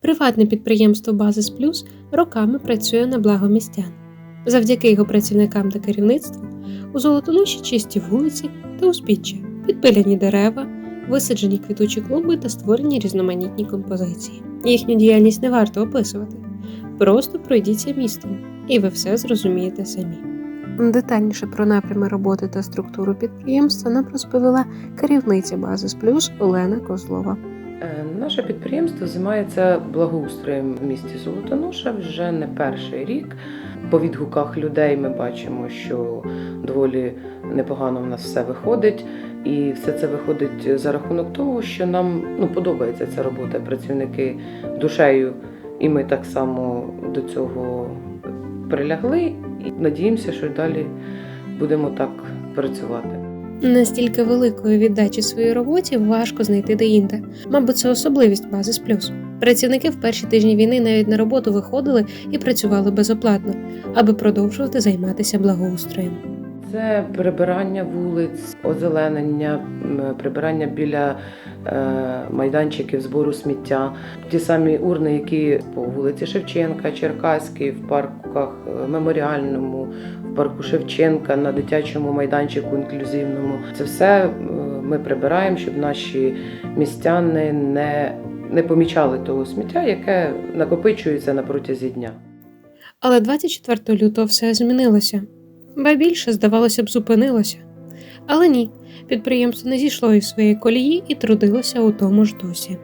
Приватне підприємство Базис Плюс роками працює на благо містян. Завдяки його працівникам та керівництву у Золотоноші чисті вулиці та узбіччя, підпиляні дерева, висаджені квітучі клумби та створені різноманітні композиції. Їхню діяльність не варто описувати. Просто пройдіться містом, і ви все зрозумієте самі. Детальніше про напрями роботи та структуру підприємства нам розповіла керівниця Базис Плюс Олена Козлова. Е, Наше підприємство займається благоустроєм в місті Золотоноша вже не перший рік. По відгуках людей ми бачимо, що доволі непогано в нас все виходить, і все це виходить за рахунок того, що нам ну, подобається ця робота. Працівники душею, і ми так само до цього прилягли. І надіємося, що далі будемо так працювати. Настільки великої віддачі своїй роботі важко знайти деінде. Мабуть, це особливість Базис Плюс. Працівники в перші тижні війни навіть на роботу виходили і працювали безоплатно, аби продовжувати займатися благоустроєм. Це прибирання вулиць, озеленення, прибирання біля е, майданчиків збору сміття. Ті самі урни, які по вулиці Шевченка, Черкаській, в парках е, Меморіальному, парку Шевченка, на дитячому майданчику інклюзивному. Це все е, ми прибираємо, щоб наші містяни не, не помічали того сміття, яке накопичується на протязі дня. Але 24 лютого все змінилося, ба більше, здавалося б, зупинилося. Але ні, підприємство не зійшло із своєї колії і трудилося у тому ж досі.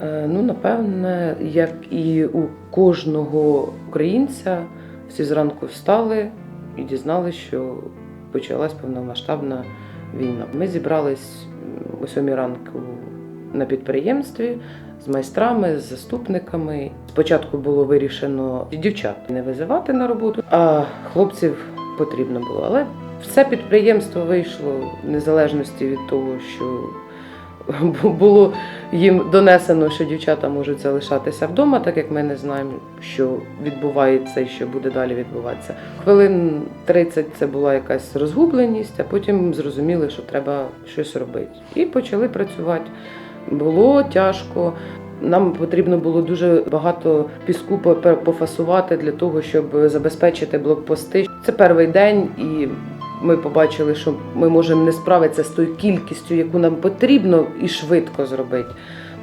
Е, Ну, напевне, як і у кожного українця, всі зранку встали і дізналися, що почалась повномасштабна війна. Ми зібрались о сьомій ранку на підприємстві з майстрами, з заступниками. Спочатку було вирішено дівчат не визивати на роботу, а хлопців потрібно було. Але все підприємство вийшло в незалежності від того, що було їм донесено, що дівчата можуть залишатися вдома, так як ми не знаємо, що відбувається і що буде далі відбуватися. Хвилин 30 це була якась розгубленість, а потім зрозуміли, що треба щось робити. І почали працювати. Було тяжко. Нам потрібно було дуже багато піску пофасувати для того, щоб забезпечити блокпости. Це перший день, і ми побачили, що ми можемо не справитися з тою кількістю, яку нам потрібно, і швидко зробити.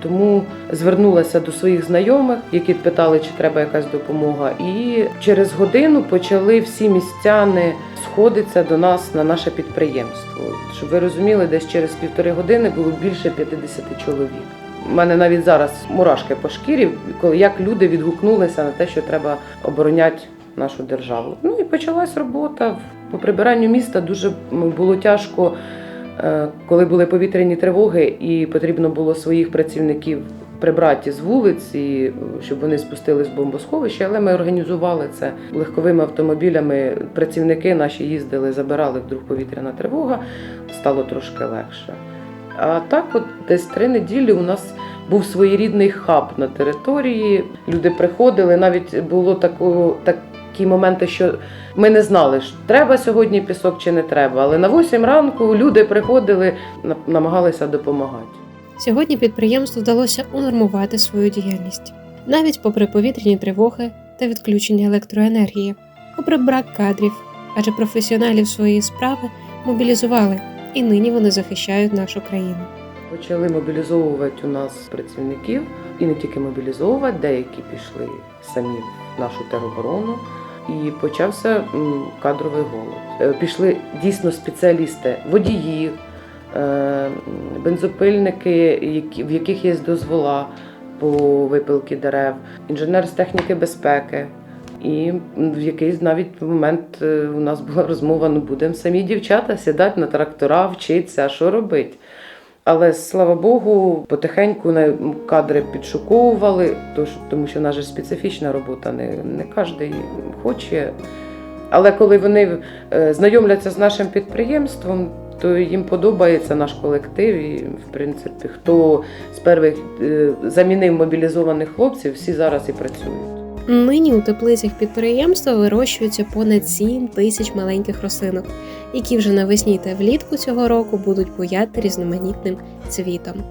Тому звернулася до своїх знайомих, які питали, чи треба якась допомога. І через годину почали всі містяни сходитися до нас на наше підприємство. Щоб ви розуміли, десь через півтори години було більше 50 чоловік. У мене навіть зараз мурашки по шкірі, коли як люди відгукнулися на те, що треба обороняти нашу державу. Ну і почалась робота по прибиранню міста. Дуже було тяжко, е, коли були повітряні тривоги, і потрібно було своїх працівників прибрати з вулиць, і, е, щоб вони спустились в бомбосховище. Але ми організували це легковими автомобілями. Працівники наші їздили, забирали вдруг повітряна тривога, стало трошки легше. А так, от десь три неділі у нас був своєрідний хаб на території. Люди приходили, навіть було такого, такі моменти, що ми не знали, що треба сьогодні пісок чи не треба. Але на 8 ранку люди приходили, намагалися допомагати. Сьогодні підприємству вдалося унормувати свою діяльність, навіть попри повітряні тривоги та відключення електроенергії, попри брак кадрів, адже професіоналів своєї справи мобілізували, і нині вони захищають нашу країну. Почали мобілізовувати у нас працівників і не тільки мобілізовувати, деякі пішли самі в нашу тероборону. І почався кадровий голод. Е, Пішли дійсно спеціалісти, водії, е, бензопильники, в яких є дозвола по випилки дерев, інженер з техніки безпеки. І в якийсь навіть момент е, у нас була розмова: ну будемо самі дівчата сідати на трактора, вчитися, що робити. Але слава Богу, потихеньку на- кадри підшуковували, тому що в нас специфічна робота, не, не кожен хоче. Але коли вони е, знайомляться з нашим підприємством, то їм подобається наш колектив. І, в принципі, хто з перших е, замінив мобілізованих хлопців, всі зараз і працюють. Нині у теплицях підприємства вирощується понад 7 тисяч маленьких рослинок, які вже навесні та влітку цього року будуть буяти різноманітним цвітом.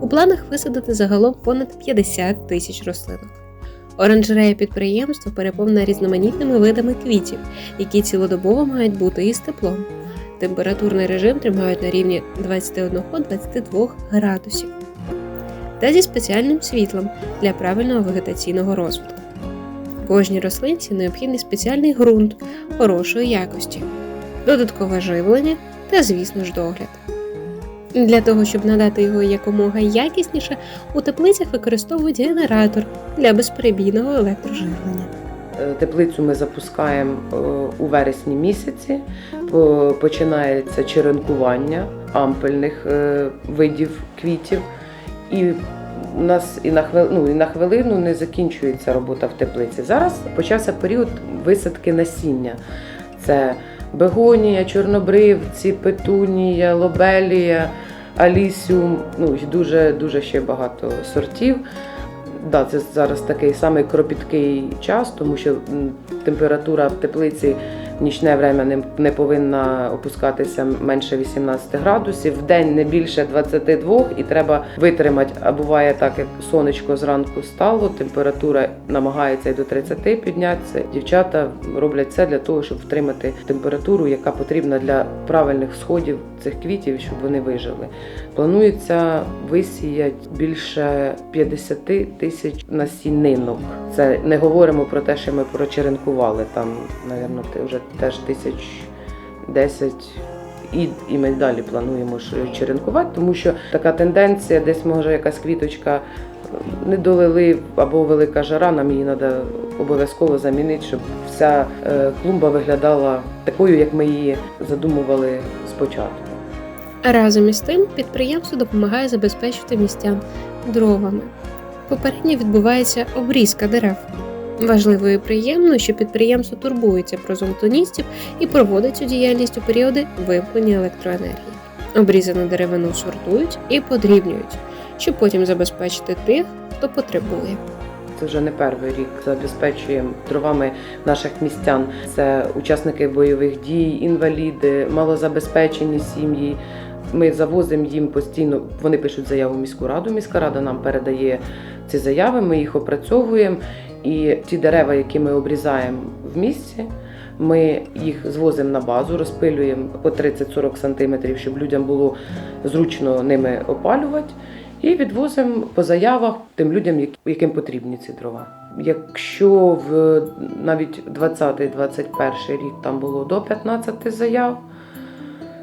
У планах висадити загалом понад 50 тисяч рослинок. Оранжерея підприємства переповнена різноманітними видами квітів, які цілодобово мають бути із теплом. Температурний режим тримають на рівні 21-22 градусів та зі спеціальним світлом для правильного вегетаційного розвитку. Кожній рослинці необхідний спеціальний ґрунт хорошої якості, додаткове живлення та, звісно ж, догляд. Для того, щоб надати його якомога якісніше, у теплицях використовують генератор для безперебійного електроживлення. Е, Теплицю ми запускаємо е, у вересні місяці. Починається черенкування ампельних е, видів квітів. І у нас і на, хвил... ну, і на хвилину не закінчується робота в теплиці. Зараз почався період висадки насіння. Це бегонія, чорнобривці, петунія, лобелія, алісіум, ну і дуже, дуже ще багато сортів. Да, це зараз такий самий кропіткий час, тому що температура в теплиці нічне время не, не повинна опускатися менше 18 градусів, в день не більше 22 і треба витримати. А буває так, як сонечко зранку стало, температура намагається і до 30 піднятися. Дівчата роблять це для того, щоб втримати температуру, яка потрібна для правильних сходів цих квітів, щоб вони вижили. Планується висіяти більше 50 тисяч насінинок. Це не говоримо про те, що ми прочеренкували там, напевно, вже теж тисяч 10. І, і ми далі плануємо черенкувати, тому що така тенденція, десь може якась квіточка не долили або велика жара, нам її треба обов'язково замінити, щоб вся е, клумба виглядала такою, як ми її задумували спочатку. Разом із тим, підприємство допомагає забезпечити містян дровами. Попередньо відбувається обрізка дерев. Важливо і приємно, що підприємство турбується про золотоністів і проводить цю діяльність у періоди вимкнення електроенергії. Обрізану деревину сортують і подрібнюють, щоб потім забезпечити тих, хто потребує. Це вже не перший рік забезпечуємо дровами наших містян. Це учасники бойових дій, інваліди, малозабезпечені сім'ї. Ми завозимо їм постійно. Вони пишуть заяву в міську раду. Міська рада нам передає ці заяви. Ми їх опрацьовуємо. І ті дерева, які ми обрізаємо в місті, ми їх звозимо на базу, розпилюємо по 30-40 см, щоб людям було зручно ними опалювати. І відвозимо по заявах тим людям, яким потрібні ці дрова. Якщо в навіть 20-21 рік там було до 15 заяв,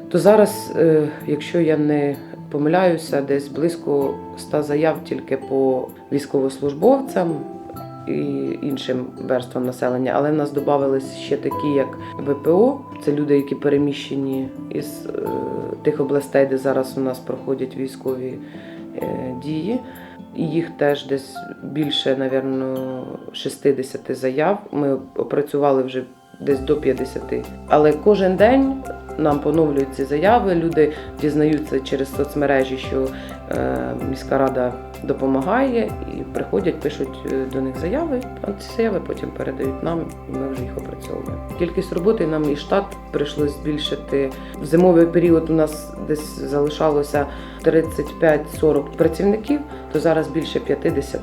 то зараз, е, якщо я не помиляюся, десь близько 100 заяв тільки по військовослужбовцям і іншим верствам населення. Але в нас додавалися ще такі, як ВПО, це люди, які переміщені із е, тих областей, де зараз у нас проходять військові е, дії. І їх теж десь більше, напевно, 60 заяв. Ми опрацювали вже десь до 50. Але кожен день нам поновлюють ці заяви. Люди дізнаються через соцмережі, що е, міська рада допомагає, і приходять, пишуть е, до них заяви. А ці заяви потім передають нам, і ми вже їх опрацьовуємо. Кількість роботи нам і штат прийшлось збільшити. В зимовий період у нас десь залишалося 35-40 працівників, то зараз більше 50.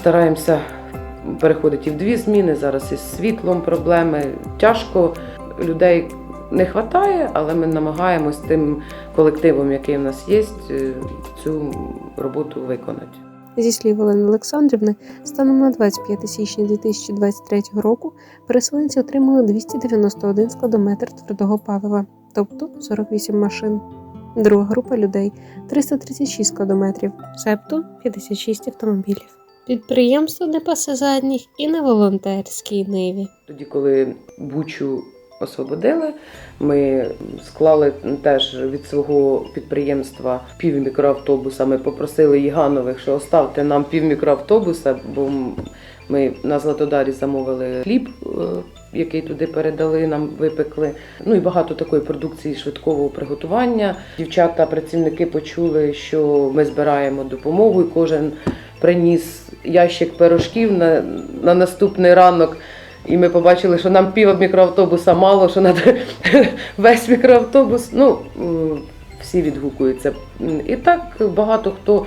Стараємося переходити і в дві зміни. Зараз із світлом проблеми. Тяжко людей не вистачає, але ми намагаємось тим колективом, який в нас є, е, цю роботу виконати. Зі слів Олени Олександрівни, станом на 25 січня 2023 року переселенці отримали 291 складометр твердого палива, тобто 48 машин. Друга група людей 336 складометрів, себто 56 автомобілів. Підприємство не пасе задніх і на волонтерській ниві. Тоді, коли Бучу освободили, ми склали теж від свого підприємства пів мікроавтобуса. Ми попросили Єганових, що оставте нам пів мікроавтобуса, бо ми на Златодарі замовили хліб, е, який туди передали, нам випекли. Ну і багато такої продукції швидкого приготування. Дівчата, працівники почули, що ми збираємо допомогу, і кожен приніс ящик пирожків на, на наступний ранок. І ми побачили, що нам пів мікроавтобуса мало, що треба весь мікроавтобус. Ну, всі відгукуються. І так багато хто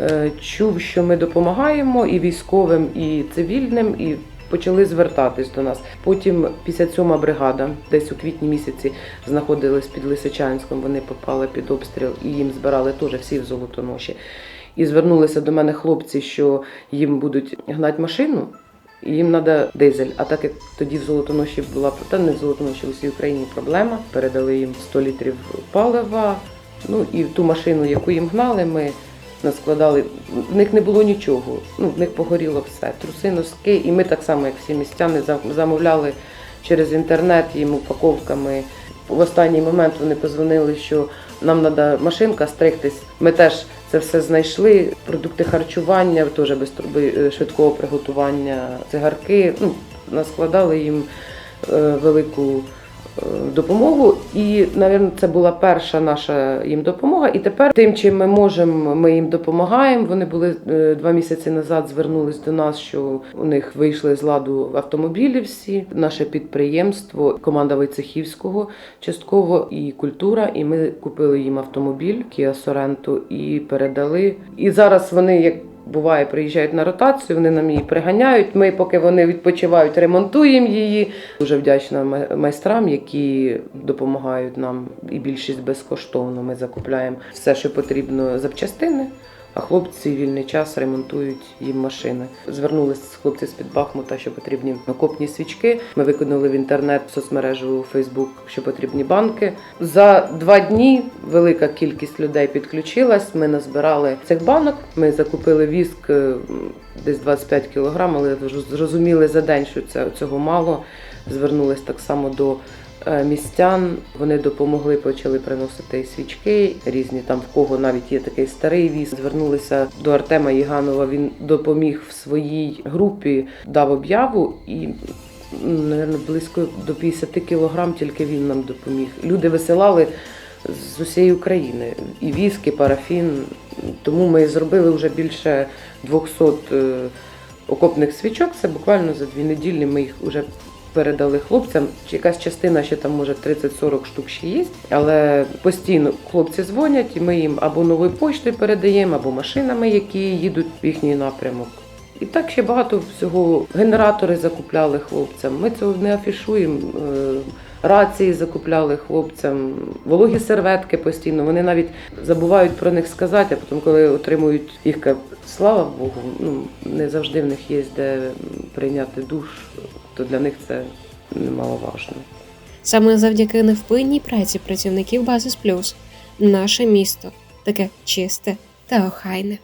е, чув, що ми допомагаємо і військовим, і цивільним, і почали звертатись до нас. Потім 57-ма бригада, десь у квітні місяці знаходились під Лисичанськом. Вони попали під обстріл і їм збирали теж всі в золотоноші. І звернулися до мене хлопці, що їм будуть гнати машину. Їм треба дизель. А так як тоді в Золотоноші була та не в Золотоноші, в усій Україні проблема. Передали їм 100 літрів палива. Ну і ту машину, яку їм гнали, ми наскладали. В них не було нічого. Ну, в них погоріло все. Труси, носки. І ми так само, як всі містяни, замовляли через інтернет їм упаковками. В останній момент вони позвонили, що нам треба машинка стригтись. Ми теж це все знайшли. Продукти харчування, теж без труби швидкого приготування, цигарки. Ну, наскладали їм е, велику е, допомогу. І, мабуть, це була перша наша їм допомога. І тепер тим, чим ми можемо, ми їм допомагаємо. Вони були е, два місяці назад, звернулись до нас, що у них вийшли з ладу автомобілі всі. Наше підприємство, команда Войцехівського, частково і культура. І ми купили їм автомобіль Kia Sorento і передали. І зараз вони як. Буває, приїжджають на ротацію, вони нам її приганяють. Ми, поки вони відпочивають, ремонтуємо її. Дуже вдячна майстрам, які допомагають нам, і більшість безкоштовно. Ми закупляємо все, що потрібно запчастини. А хлопці вільний час ремонтують їм машини. Звернулись хлопці з під Бахмута, що потрібні окопні свічки. Ми виконали в інтернет в соцмережу Facebook, що потрібні банки. За два дні велика кількість людей підключилась. Ми назбирали цих банок. Ми закупили віск е, десь 25 кілограм, але зрозуміли за день, що цього мало. Звернулись так само до містян. Вони допомогли, почали приносити свічки різні. Там в кого навіть є такий старий віз. Звернулися до Артема Їганова. Він допоміг в своїй групі, дав об'яву і. Наверно, близько до 50 кілограм тільки він нам допоміг. Люди висилали з усієї України і віск, і парафін. Тому ми зробили вже більше 200 е, окопних свічок. Це буквально за дві неділі ми їх вже передали хлопцям. Якась частина ще там може 30-40 штук ще є, але постійно хлопці дзвонять, і ми їм або новою поштою передаємо, або машинами, які їдуть в їхній напрямок. І так ще багато всього. Генератори закупляли хлопцям. Ми цього не афішуємо. Е, Рації закупляли хлопцям, вологі серветки постійно. Вони навіть забувають про них сказати, а потім, коли отримують їх, слава Богу, ну не завжди в них є де прийняти душ, то для них це немаловажно. Саме завдяки невпинній праці працівників Базис Плюс наше місто таке чисте та охайне.